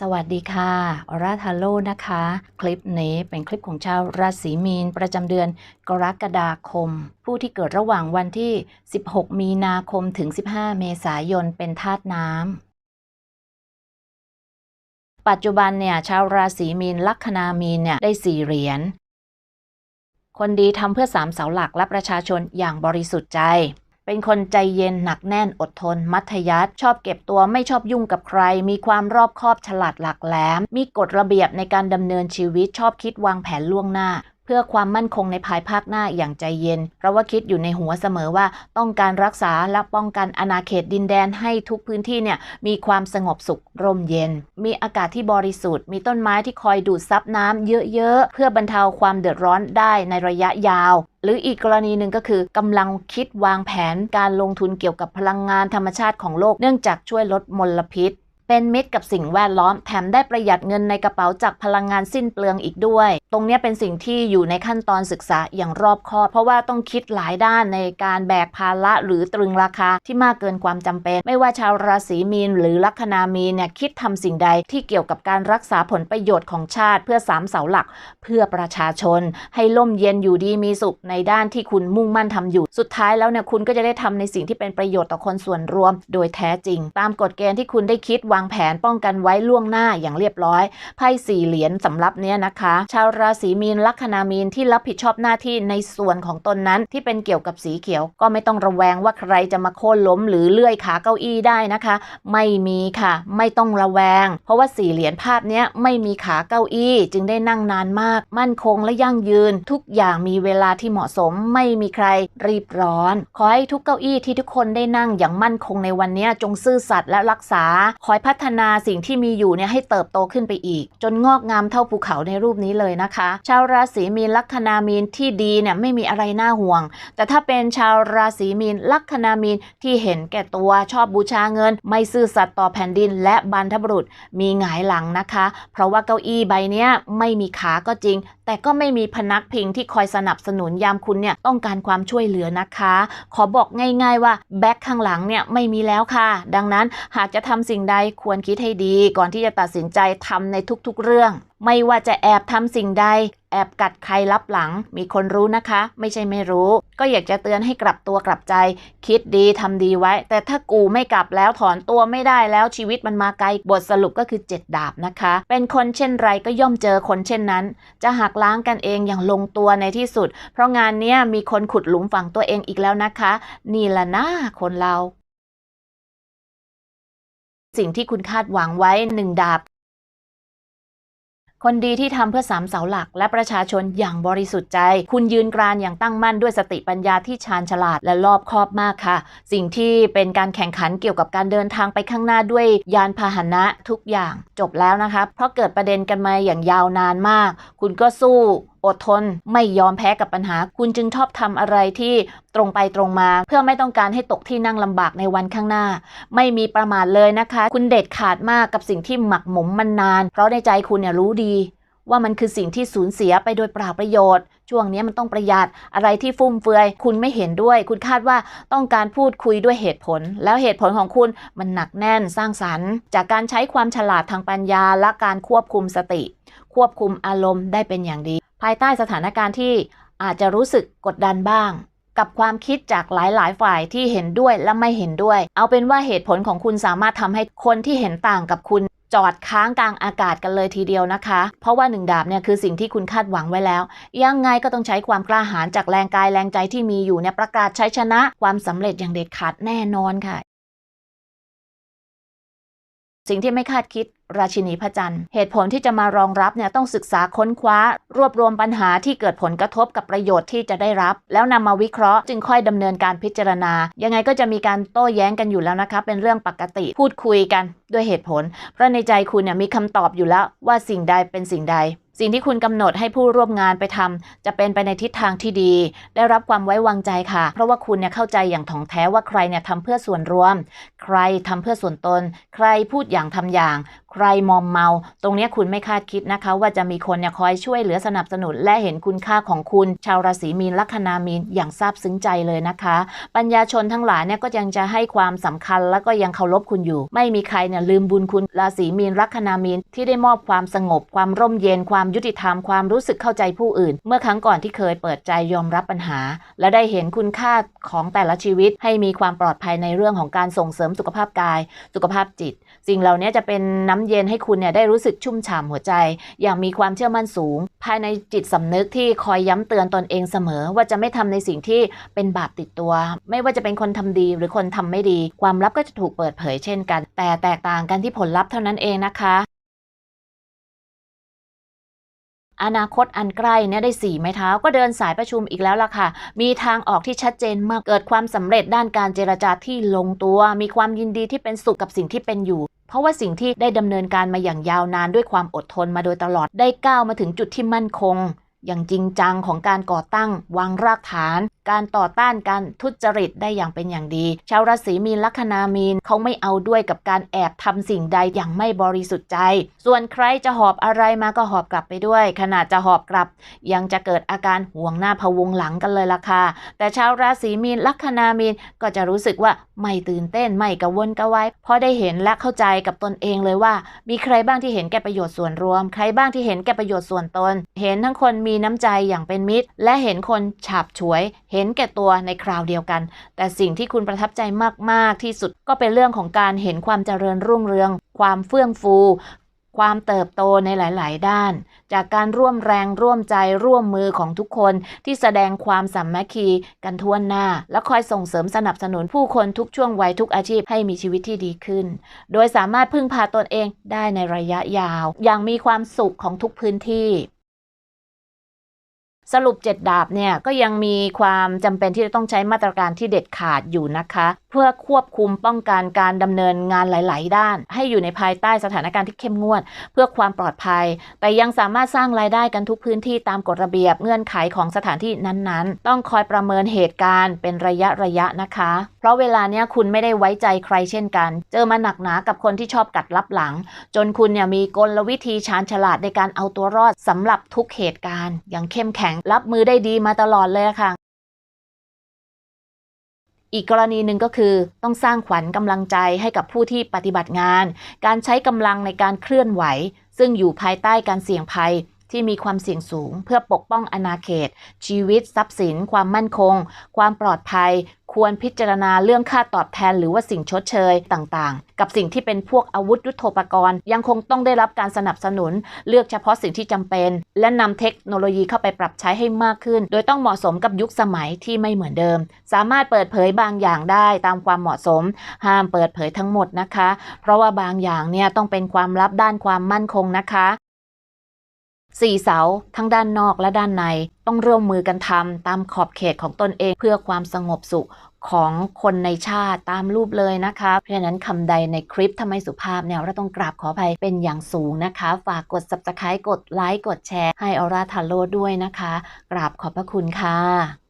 สวัสดีค่ะอราทาโลนะคะ คลิปนี้เป็นคลิปของชาวราศีมีน ประจำเดือนกรกฎาคม ผู้ที่เกิดระหว่างวันที่ 16 มีนาคมถึง 15 เมษายนเป็นธาตุน้ำ ปัจจุบันเนี่ยชาวราศีมีนลัคนามีนเนี่ยได้สี่เหรียญ คนดีทำเพื่อสามเสาหลักและประชาชนอย่างบริสุทธิ์ใจ เป็นคนใจเย็นหนักแน่นอดทน มัธยัสถ์ชอบเก็บตัวไม่ชอบยุ่งกับใคร มีความรอบคอบฉลาดหลักแหลม มีกฎระเบียบในการดำเนินชีวิตชอบคิดวางแผนล่วงหน้า เพื่อความมั่นคงในภายภาคหน้าอย่างใจเย็น เพราะว่าคิดอยู่ในหัวเสมอว่าต้องการรักษาและป้องกันอาณาเขตดินแดนให้ทุกพื้นที่เนี่ยมีความสงบสุขร่มเย็น มีอากาศที่บริสุทธิ์ มีต้นไม้ที่คอยดูดซับน้ำเยอะๆ เพื่อบรรเทาความเดือดร้อนได้ในระยะยาว หรืออีกกรณีหนึ่งก็คือกำลังคิดวางแผนการลงทุนเกี่ยวกับพลังงานธรรมชาติของโลกเนื่องจากช่วยลดมลพิษเป็นมิตรกับสิ่งแวดล้อมแถมได้ประหยัดเงินในกระเป๋าจากพลังงานสิ้นเปลืองอีกด้วย ตรงนี้เป็นสิ่งที่อยู่ในขั้นตอนศึกษาอย่างรอบคอบ เพราะว่าต้องคิดหลายด้านในการแบกภาระหรือตรึงราคาที่มากเกินความจำเป็น ไม่ว่าชาวราศีมีน หรือลัคนามีนเนี่ยคิดทำสิ่งใดที่เกี่ยวกับการรักษาผลประโยชน์ของชาติ เพื่อสามเสาหลัก เพื่อประชาชน ให้ล่มเย็นอยู่ดีมีสุขในด้านที่คุณมุ่งมั่นทำอยู่ สุดท้ายแล้วเนี่ยคุณก็จะได้ทำในสิ่งที่เป็นประโยชน์ต่อคนส่วนรวม โดยแท้จริง ตามกฎเกณฑ์ที่คุณได้คิดวางแผนป้องกันไว้ล่วงหน้าอย่างเรียบร้อยไพ่สี่เหรียญสำหรับเนี้ยนะคะ ชาวราราศีมีนลัคนามีนที่รับผิดชอบหน้าที่ในส่วนของตนนั้นที่เป็นเกี่ยวกับสีเขียว ก็ไม่ต้องระแวงว่าใครจะมาโค่นล้มหรือเลื่อยขาเก้าอี้ได้นะคะ ไม่มีค่ะ ไม่ต้องระแวง เพราะว่าสี่เหรียญภาพนี้ไม่มีขาเก้าอี้จึงได้นั่งนานมาก มั่นคงและยั่งยืน ทุกอย่างมีเวลาที่เหมาะสม ไม่มีใครรีบร้อน ขอให้ทุกเก้าอี้ที่ทุกคนได้นั่งอย่างมั่นคงในวันนี้จงซื่อสัตย์และรักษา คอยพัฒนาสิ่งที่มีอยู่เนี่ยให้เติบโตขึ้นไปอีก จนงอกงามเท่าภูเขาในรูปนี้เลยนะคะชาวราศีมีนลัคนามีนที่ดีเนี่ยไม่มีอะไรน่าห่วง แต่ถ้าเป็นชาวราศีมีนลัคนามีนที่เห็นแก่ตัวชอบบูชาเงิน ไม่ซื่อสัตย์ต่อแผ่นดิน และบรรพบุรุษมีหงายหลังนะคะ เพราะว่าเก้าอี้ใบเนี้ยไม่มีขาก็จริง แต่ก็ไม่มีพนักพิงที่คอยสนับสนุนยามคุณเนี่ยต้องการความช่วยเหลือนะคะ ขอบอกง่ายๆว่าแบ็คข้างหลังเนี่ยไม่มีแล้วค่ะ ดังนั้นหากจะทำสิ่งใดควรคิดให้ดี ก่อนที่จะตัดสินใจทำในทุกๆเรื่อง ไม่ว่าจะแอบทำสิ่งใด แอบกัดใครลับหลัง มีคนรู้นะคะ ไม่ใช่ไม่รู้ ก็อยากจะเตือนให้กลับตัวกลับใจ คิดดีทำดีไว้ แต่ถ้ากูไม่กลับแล้วถอนตัวไม่ได้แล้วชีวิตมันมาไกล บทสรุปก็คือเจ็ดดาบนะคะ เป็นคนเช่นไรก็ย่อมเจอคนเช่นนั้น จะหักล้างกันเองอย่างลงตัวในที่สุด เพราะงานนี้มีคนขุดหลุมฝังตัวเองอีกแล้วนะคะ นี่ละนะคนเราสิ่งที่คุณคาดหวังไว้หนึ่งดาบ คนดีที่ทำเพื่อสามเสาหลัก และประชาชนอย่างบริสุทธิ์ใจ คุณยืนกรานอย่างตั้งมั่นด้วยสติปัญญาที่ชาญฉลาดและรอบคอบมากค่ะ สิ่งที่เป็นการแข่งขันเกี่ยวกับการเดินทางไปข้างหน้าด้วยยานพาหนะทุกอย่างจบแล้วนะคะเพราะเกิดประเด็นกันมาอย่างยาวนานมาก คุณก็สู้ อดทน ไม่ยอมแพ้กับปัญหา คุณจึงชอบทำอะไรที่ตรงไปตรงมา เพื่อไม่ต้องการให้ตกที่นั่งลำบากในวันข้างหน้า ไม่มีประมาทเลยนะคะ คุณเด็ดขาดมากกับสิ่งที่หมักหมมมันนาน เพราะในใจคุณเนี่ยรู้ดีว่ามันคือสิ่งที่สูญเสียไปโดยเปล่าประโยชน์ ช่วงนี้มันต้องประหยัดอะไรที่ฟุ่มเฟือย คุณไม่เห็นด้วย คุณคาดว่าต้องการพูดคุยด้วยเหตุผล แล้วเหตุผลของคุณมันหนักแน่นสร้างสรรค์ จากการใช้ความฉลาดทางปัญญาและการควบคุมสติ ควบคุมอารมณ์ได้เป็นอย่างดี ภายใต้สถานการณ์ที่อาจจะรู้สึกกดดันบ้าง กับความคิดจากหลายๆ ฝ่ายที่เห็นด้วยและไม่เห็นด้วย เอาเป็นว่าเหตุผลของคุณสามารถทำให้คนที่เห็นต่างกับคุณจอดค้างกลางอากาศกันเลยทีเดียวนะคะ เพราะว่าหนึ่งดาบเนี่ยคือสิ่งที่คุณคาดหวังไว้แล้ว ยังไงก็ต้องใช้ความกล้าหาญจากแรงกายแรงใจที่มีอยู่เนี่ยประกาศใช้ชนะความสำเร็จอย่างเด็ดขาดแน่นอนค่ะ สิ่งที่ไม่คาดคิด ราชินีพระจันทร์ เหตุผลที่จะมารองรับเนี่ยต้องศึกษาค้นคว้า รวบรวมปัญหาที่เกิดผลกระทบกับประโยชน์ที่จะได้รับ แล้วนำมาวิเคราะห์ จึงค่อยดำเนินการพิจารณา ยังไงก็จะมีการโต้แย้งกันอยู่แล้วนะคะเป็นเรื่องปกติพูดคุยกันด้วยเหตุผล เพราะในใจคุณเนี่ยมีคำตอบอยู่แล้วว่าสิ่งใดเป็นสิ่งใด สิ่งที่คุณกำหนดให้ผู้ร่วมงานไปทำจะเป็นไปในทิศทางที่ดี ได้รับความไว้วางใจค่ะ เพราะว่าคุณเนี่ยเข้าใจอย่างถ่องแท้ว่าใครเนี่ยทำเพื่อส่วนรวม ใครทำเพื่อส่วนตน ใครพูดอย่างทำอย่าง ใครมอมเมา ตรงนี้คุณไม่คาดคิดนะคะ ว่าจะมีคนเนี่ยคอยช่วยเหลือสนับสนุนและเห็นคุณค่าของคุณ ชาวราศีมีนลัคนามีนอย่างซาบซึ้งใจเลยนะคะ ปัญญาชนทั้งหลายเนี่ยก็ยังจะให้ความสำคัญแล้วก็ยังเคารพคุณอยู่ ไม่มีใครเนี่ยลืมบุญคุณราศีมีนลัคนามีนที่ได้มอบความสงบ ความร่มเย็น ความยุติธรรม ความรู้สึกเข้าใจผู้อื่น เมื่อครั้งก่อนที่เคยเปิดใจยอมรับปัญหา และได้เห็นคุณค่าของแต่ละชีวิต ให้มีความปลอดภัยในเรื่องของการส่งเสริมสุขภาพกาย สุขภาพจิต สิ่งเหล่านี้จะเป็นน้ำเย็นให้คุณเนี่ยได้รู้สึกชุ่มฉ่ำหัวใจ อย่างมีความเชื่อมั่นสูง ภายในจิตสำนึกที่คอยย้ำเตือนตนเองเสมอ ว่าจะไม่ทำในสิ่งที่เป็นบาปติดตัว ไม่ว่าจะเป็นคนทำดีหรือคนทำไม่ดี ความลับก็จะถูกเปิดเผยเช่นกัน แต่แตกต่างกันที่ผลลัพธ์เท่านั้นเองนะคะอนาคตอันใกล้เนี่ยได้สี่ไม้เท้าก็เดินสายประชุมอีกแล้วล่ะค่ะ มีทางออกที่ชัดเจนมากเกิดความสำเร็จด้านการเจรจาที่ลงตัว มีความยินดีที่เป็นสุขกับสิ่งที่เป็นอยู่ ราะว่าสิ่งที่ได้ดำเนินการมาอย่างยาวนานด้วยความอดทนมาโดยตลอดได้ก้าวมาถึงจุดที่มั่นคง อย่างจริงจังของการก่อตั้ง วางรากฐาน การต่อต้านการทุจริตได้อย่างเป็นอย่างดี ชาวราศีมีนลัคนามีนเขาไม่เอาด้วยกับการแอบทำสิ่งใดอย่างไม่บริสุทธิ์ใจ ส่วนใครจะหอบอะไรมาก็หอบกลับไปด้วย ขนาดจะหอบกลับ ยังจะเกิดอาการห่วงหน้าพะวงหลังกันเลยล่ะค่ะ แต่ชาวราศีมีนลัคนามีนก็จะรู้สึกว่าไม่ตื่นเต้นไม่กระวนกระวายเพราะได้เห็นและเข้าใจกับตนเองเลยว่า มีใครบ้างที่เห็นแก่ประโยชน์ส่วนรวม ใครบ้างที่เห็นแก่ประโยชน์ส่วนตน เห็นทั้งคนมีีน้ำใจอย่างเป็นมิตร และเห็นคนฉาบฉวย เห็นแก่ตัวในคราวเดียวกัน แต่สิ่งที่คุณประทับใจมาก ๆ ที่สุดก็เป็นเรื่องของการเห็นความเจริญรุ่งเรือง ความเฟื่องฟูความเติบโตในหลาย ๆ ด้าน จากการร่วมแรงร่วมใจร่วมมือของทุกคนที่แสดงความสามัคคีกันทั่วหน้า และคอยส่งเสริมสนับสนุนผู้คนทุกช่วงวัยทุกอาชีพให้มีชีวิตที่ดีขึ้น โดยสามารถพึ่งพาตนเองได้ในระยะยาว อย่างมีความสุขของทุกพื้นที่ สรุปเจ็ดดาบเนี่ยก็ยังมีความจำเป็นที่จะต้องใช้มาตรการที่เด็ดขาดอยู่นะคะ เพื่อควบคุมป้องกันการดำเนินงานหลาย ๆ ด้าน ให้อยู่ในภายใต้สถานการณ์ที่เข้มงวด เพื่อความปลอดภัย แต่ยังสามารถสร้างรายได้กันทุกพื้นที่ตามกฎระเบียบเงื่อนไขของสถานที่นั้น ๆ ต้องคอยประเมินเหตุการณ์เป็นระยะระยะนะคะ เพราะเวลาเนี้ยคุณไม่ได้ไว้ใจใครเช่นกัน เจอมาหนักหนากับคนที่ชอบกัดลับหลัง จนคุณเนี่ยมีกลวิธีชาญฉลาดในการเอาตัวรอดสำหรับทุกเหตุการณ์อย่างเข้มแข็งรับมือได้ดีมาตลอดเลยค่ะ อีกกรณีหนึ่งก็คือต้องสร้างขวัญกำลังใจให้กับผู้ที่ปฏิบัติงาน การใช้กำลังในการเคลื่อนไหว ซึ่งอยู่ภายใต้การเสี่ยงภัย ที่มีความเสี่ยงสูง เพื่อปกป้องอาณาเขต ชีวิต ทรัพย์สิน ความมั่นคง ความปลอดภัย ควรพิจารณาเรื่องค่าตอบแทน หรือว่าสิ่งชดเชยต่างๆ กับสิ่งที่เป็นพวกอาวุธยุโทโธปกรณ์ ยังคงต้องได้รับการสนับสนุน เลือกเฉพาะสิ่งที่จำเป็น และนำเทคโนโลยีเข้าไปปรับใช้ให้มากขึ้น โดยต้องเหมาะสมกับยุคสมัยที่ไม่เหมือนเดิม สามารถเปิดเผยบางอย่างได้ตามความเหมาะสม ห้ามเปิดเผยทั้งหมดนะคะ เพราะว่าบางอย่างเนี่ยต้องเป็นความลับด้านความมั่นคงนะคะ สี่เสาทั้งด้านนอกและด้านในต้องร่วมมือกันทำตามขอบเขตของตนเองเพื่อความสงบสุขของคนในชาติตามรูปเลยนะคะ เพราะฉะนั้นคำใดในคลิปทำไมสุภาพเนี่ยเราต้องกราบขออภัยเป็นอย่างสูงนะคะ ฝากกด subscribe กดไลค์กดแชร์ให้ออร่าทาโร่ด้วยนะคะ กราบขอบพระคุณค่ะ